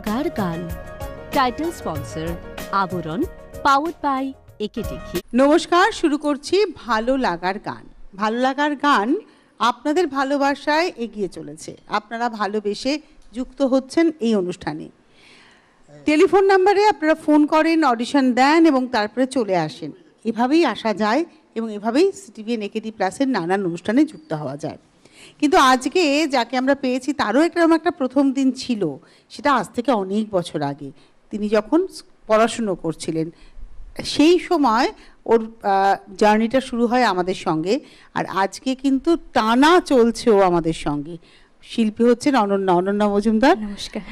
লাগার গান। Title sponsor আবরণ পাওয়ার বাই একে দেখি। নমস্কার, শুরু করছি ভালো লাগার গান। ভালো লাগার গান আপনাদের ভালোবাসায় এগিয়ে চলেছে। আপনারা ভালোবেসে যুক্ত হচ্ছেন এই অনুষ্ঠানে। টেলিফোন নাম্বারে আপনারা ফোন করেন অডিশন দেন এবং তারপরে চলে আসেন। এভাবেই আসা যায় এবং এভাবেই সিটিভি নেকেটি প্লাসের নানান অনুষ্ঠানে যুক্ত হওয়া যায়। কিন্তু আজকে যাকে আমরা পেয়েছি, তারও এরকম একটা প্রথম দিন ছিল। সেটা আজ থেকে অনেক বছর আগে। তিনি যখন পড়াশুনো করছিলেন, সেই সময় ওর জার্নিটা শুরু হয় আমাদের সঙ্গে। আর আজকে কিন্তু টানা চলছে ও আমাদের সঙ্গে। শিল্পী হচ্ছেন অনন্যা অনন্যা মজুমদার। নমস্কার।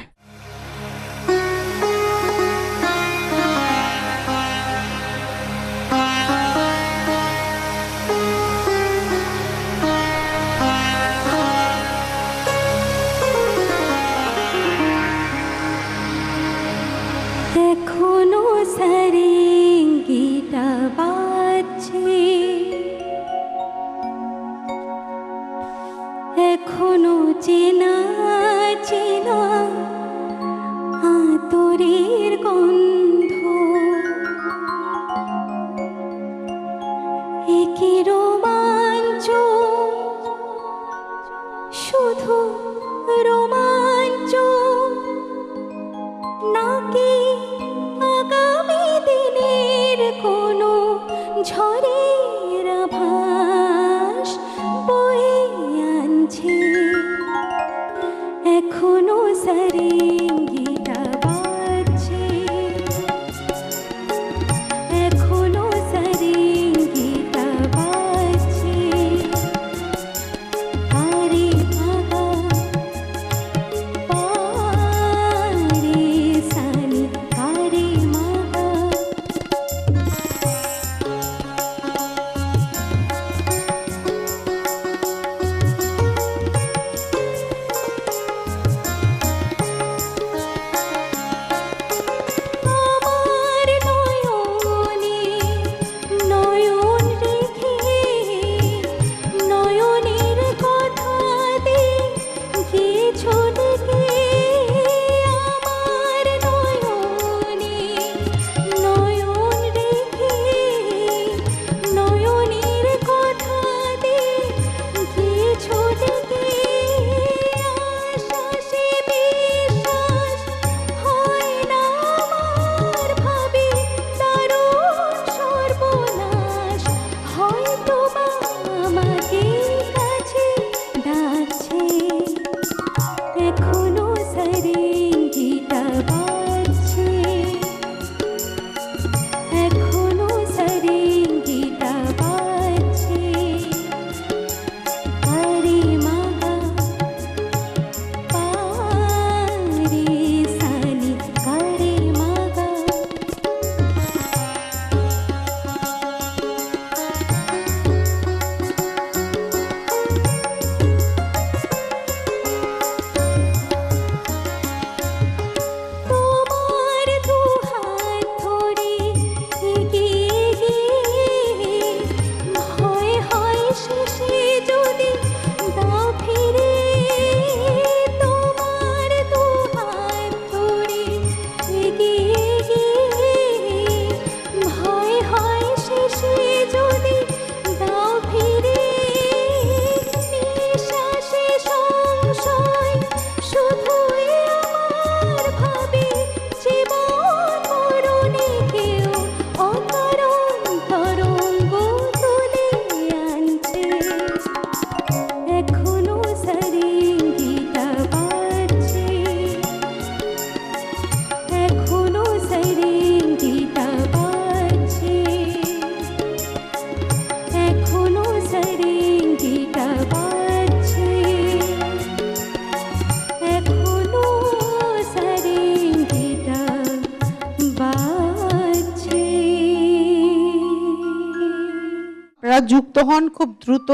যুক্ত হন, খুব দ্রুত।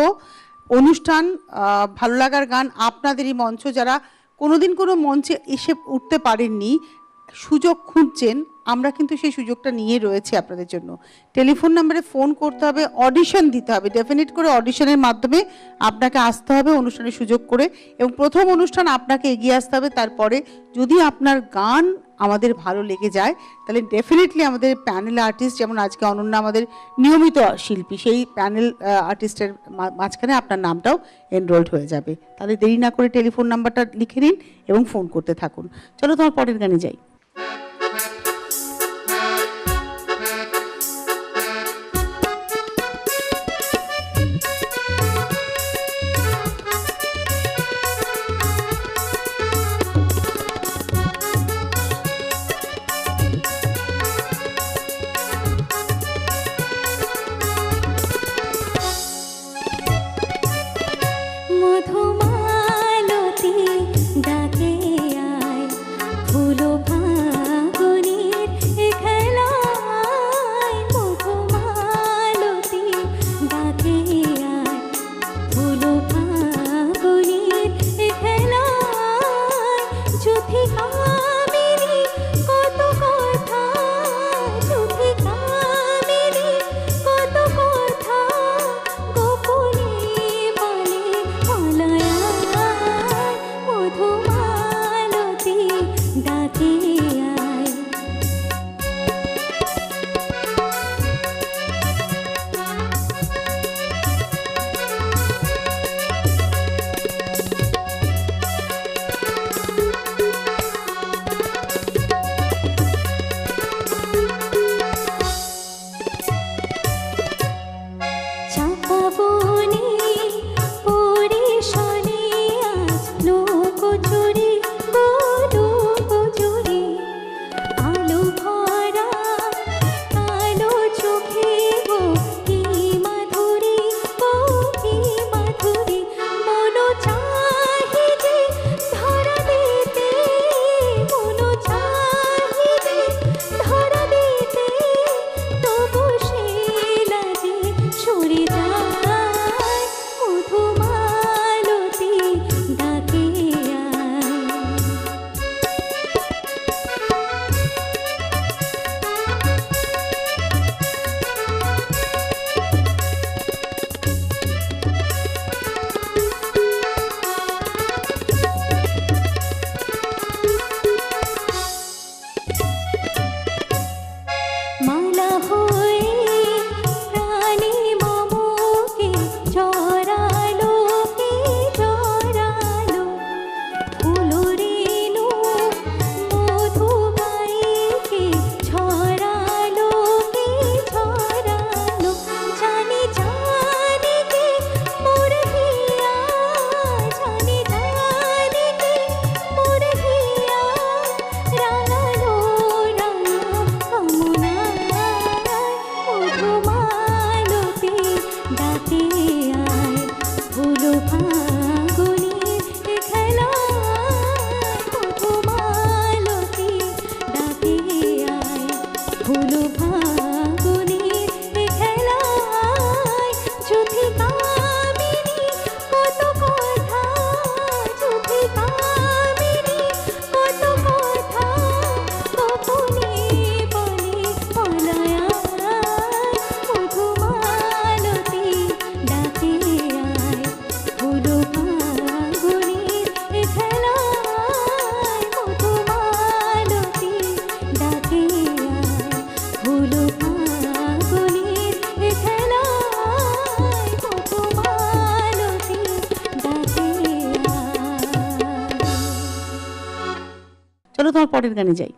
অনুষ্ঠান ভালো লাগার গান আপনাদেরই মঞ্চ। যারা কোনোদিন কোনো মঞ্চে এসে উঠতে পারেননি, সুযোগ খুঁজছেন আমরা কিন্তু সেই সুযোগটা নিয়ে রয়েছে আপনাদের জন্য। টেলিফোন নাম্বারে ফোন করতে হবে, অডিশন দিতে হবে। ডেফিনেট করে অডিশনের মাধ্যমে আপনাকে আসতে হবে, অনুষ্ঠানের সুযোগ করে এবং প্রথম অনুষ্ঠান আপনাকে এগিয়ে আসতে হবে। তারপরে যদি আপনার গান আমাদের ভালো লেগে যায়, তাহলে ডেফিনেটলি আমাদের প্যানেল আর্টিস্ট যেমন আজকে অনন্যা আমাদের নিয়মিত শিল্পী, সেই প্যানেল আর্টিস্টের মাঝখানে আপনার নামটাও এনরোলড হয়ে যাবে। তাহলে দেরি না করে টেলিফোন নাম্বারটা লিখে নিন এবং ফোন করতে থাকুন। চলো তোমার পরের গানে যাই। পরের গানে যাই।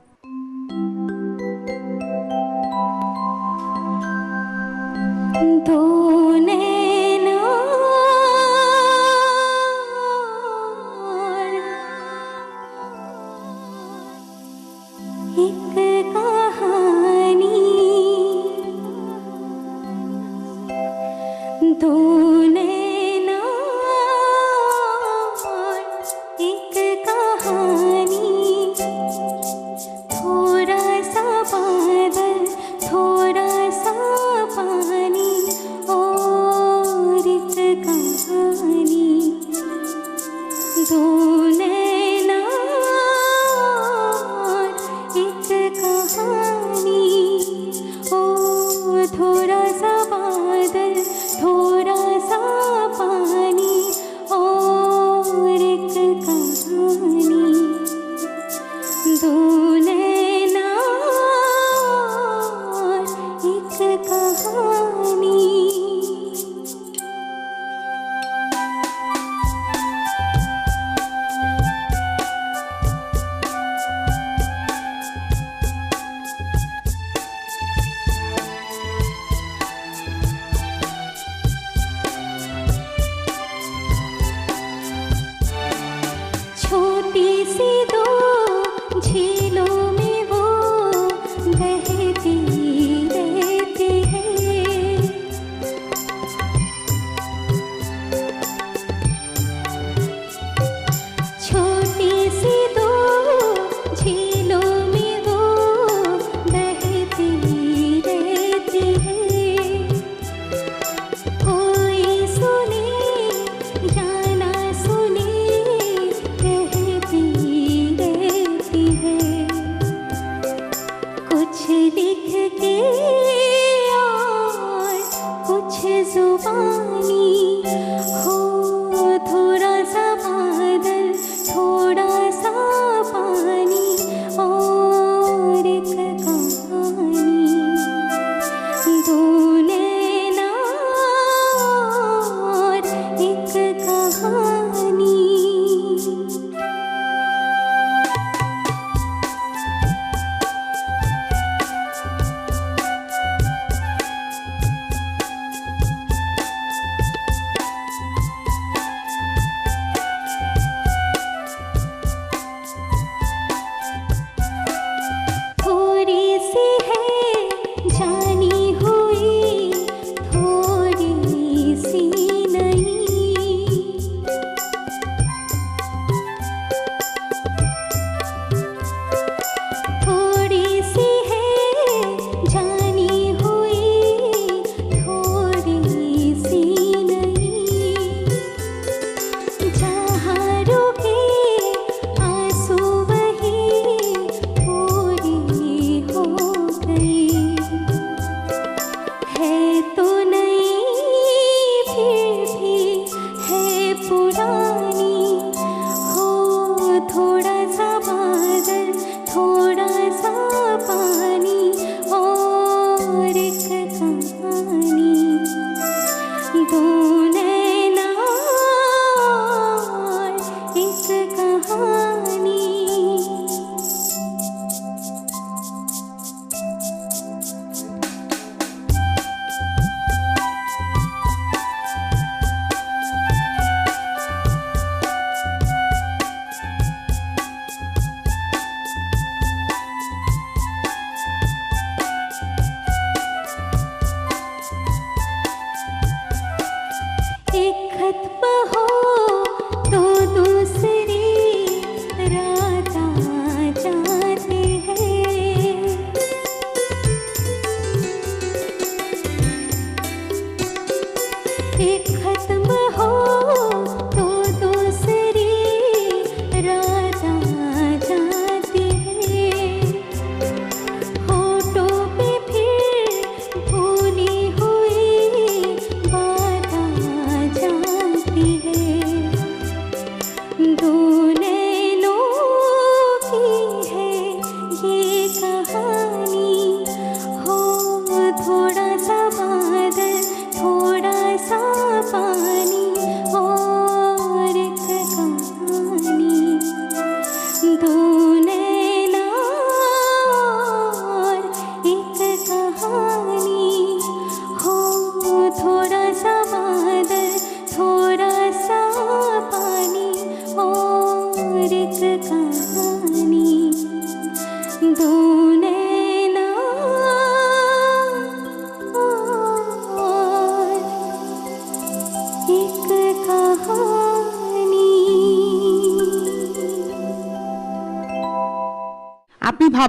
তো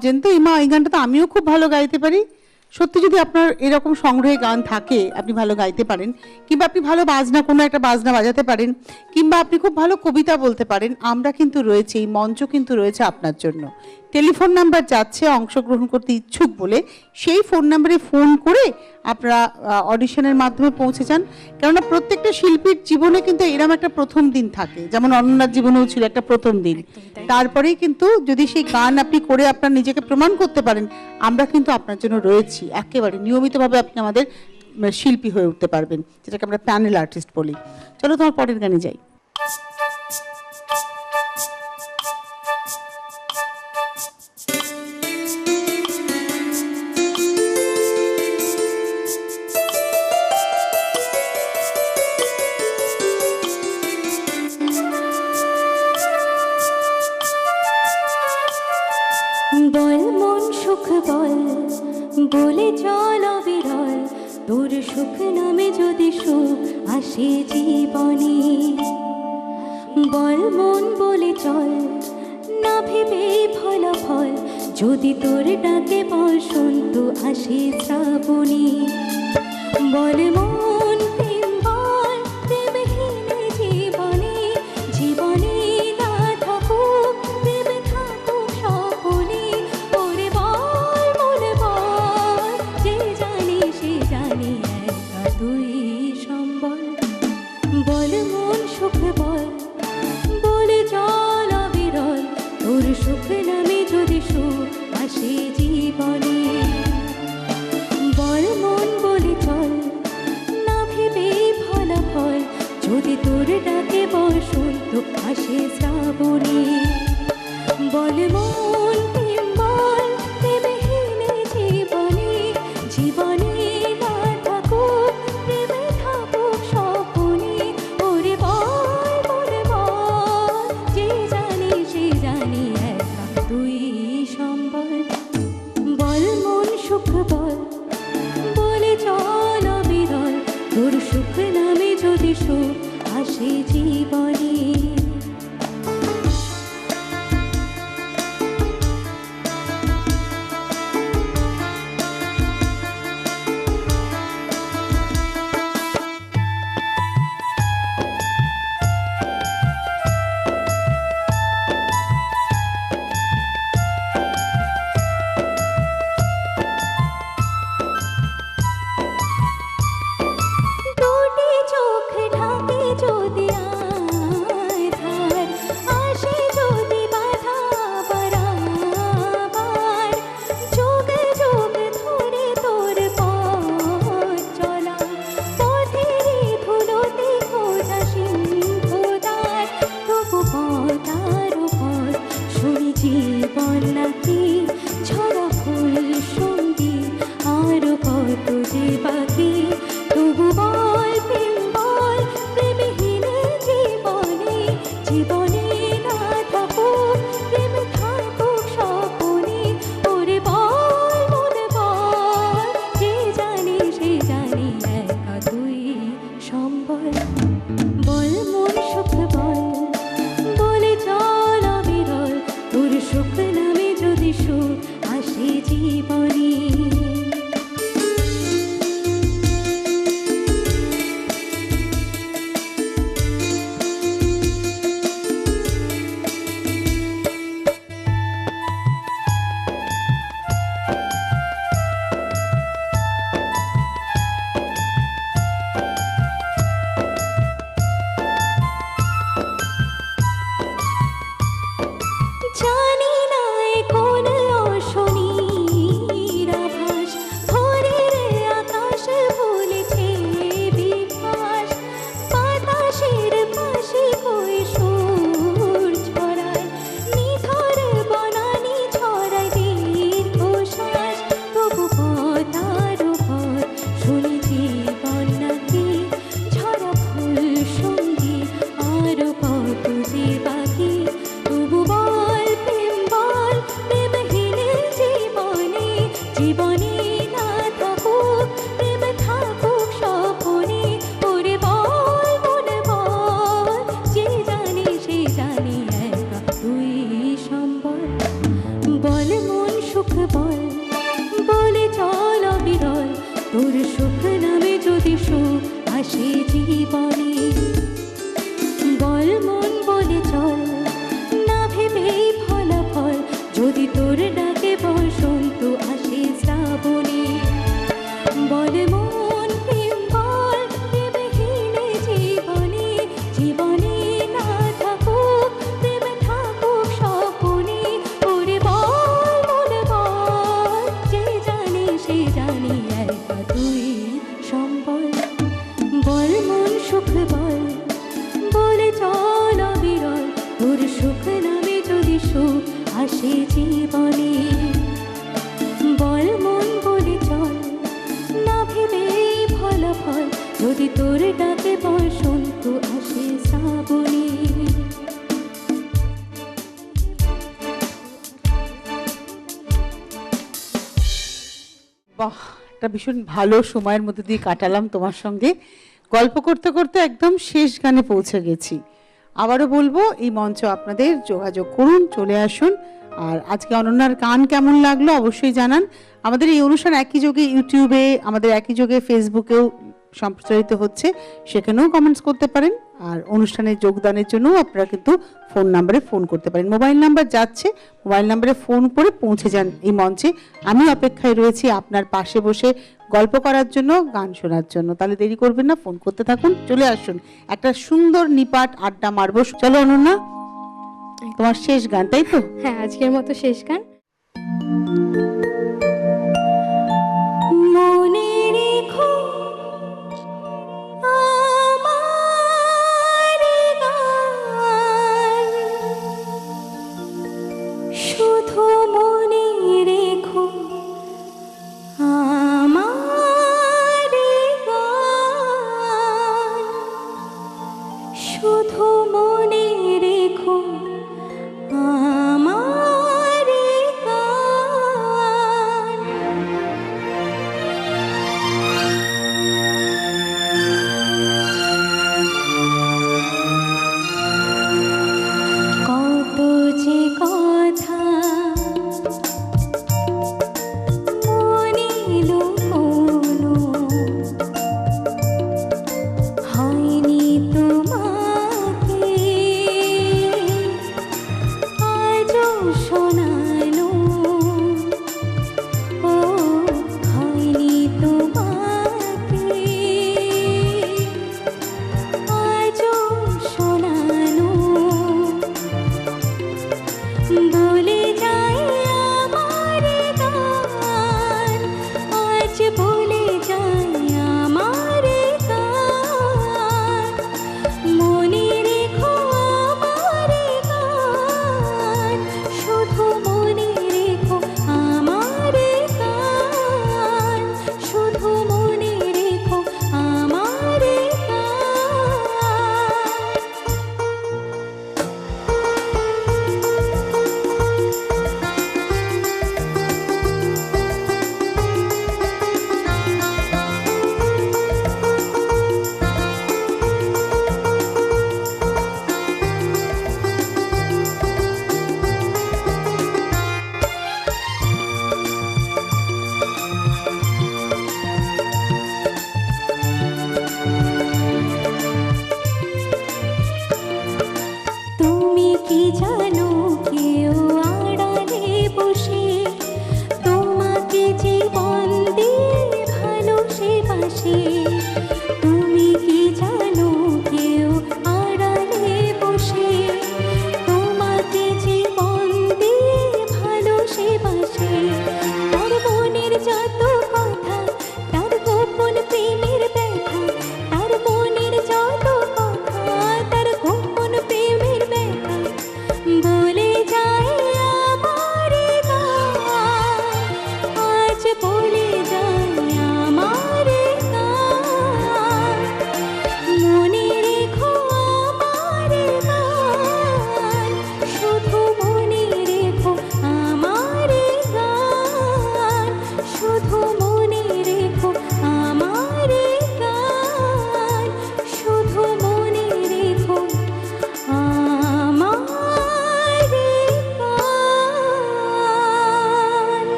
ভাবছেন তো, এই মা, এই গানটা তো আমিও খুব ভালো গাইতে পারি। সত্যি যদি আপনার এরকম সংগ্রহে গান থাকে, আপনি ভালো গাইতে পারেন, কিংবা আপনি ভালো বাজনা, কোনো একটা বাজনা বাজাতে পারেন, কিংবা আপনি খুব ভালো কবিতা বলতে পারেন, আমরা কিন্তু রয়েছে, এই মঞ্চ কিন্তু রয়েছে আপনার জন্য। টেলিফোন নাম্বার যাচ্ছে অংশগ্রহণ করতে ইচ্ছুক বলে সেই ফোন নাম্বারে ফোন করে আপনারা অডিশনের মাধ্যমে পৌঁছে যান। কেননা প্রত্যেকটা শিল্পীর জীবনে কিন্তু এরম একটা প্রথম দিন থাকে। যেমন অনন্যার জীবনেও ছিল একটা প্রথম দিন। তারপরেই কিন্তু যদি সেই গান আপনি করে আপনার নিজেকে প্রমাণ করতে পারেন আমরা কিন্তু আপনার জন্য রয়েছি। একেবারে নিয়মিতভাবে আপনি আমাদের শিল্পী হয়ে উঠতে পারবেন যেটাকে আমরা প্যানেল আর্টিস্ট বলি। চলো তোমার পরের গানে যাই। বল মন সুখ বল, বলে চল বিরল তোর সুখ নামে যদি সুখ আসে জীবনে। বল মন বলে চল, না ভেবে ফলাফল। যদি তোর ডাকে বসন্ত আসে শ্রাবণী। বল মন আসে জীবনে। বল মন বলে চল, না ভেবে ফলাফল যদি তোর ডাকে বসন্ত আসে শ্রাবণে। বাহ, একটা ভীষণ ভালো সময়ের মধ্যে দিয়ে কাটালাম তোমার সঙ্গে। গল্প করতে করতে একদম শেষ গানে পৌঁছে গেছি। আবারও বলব, এই মঞ্চ আপনাদের যোগাযোগ করুন, চলে আসুন। আর আজকে অনন্যার গান কেমন লাগল অবশ্যই জানান। আমাদের এই অনুষ্ঠান একই যোগে ইউটিউবে আমাদের একই যোগে ফেসবুকেও সম্প্রচারিত হচ্ছে, সেখানেও কমেন্টস করতে পারেন। আর অনুষ্ঠানে যোগদানের জন্য আপনারা কিন্তু ফোন নাম্বারে ফোন করতে পারেন। মোবাইল নাম্বার যাচ্ছে মোবাইল নাম্বারে ফোন করে পৌঁছে যান এই মঞ্চে। আমি অপেক্ষায় রয়েছি আপনার পাশে বসে গল্প করার জন্য, গান শোনার জন্য। তাহলে দেরি করবেন না ফোন করতে থাকুন। চলে আসুন একটা সুন্দর নিপাট আড্ডা মারবো। চলো অনন্যা তোমার শেষ গান তাই তো? হ্যাঁ আজকের মতো শেষ গান।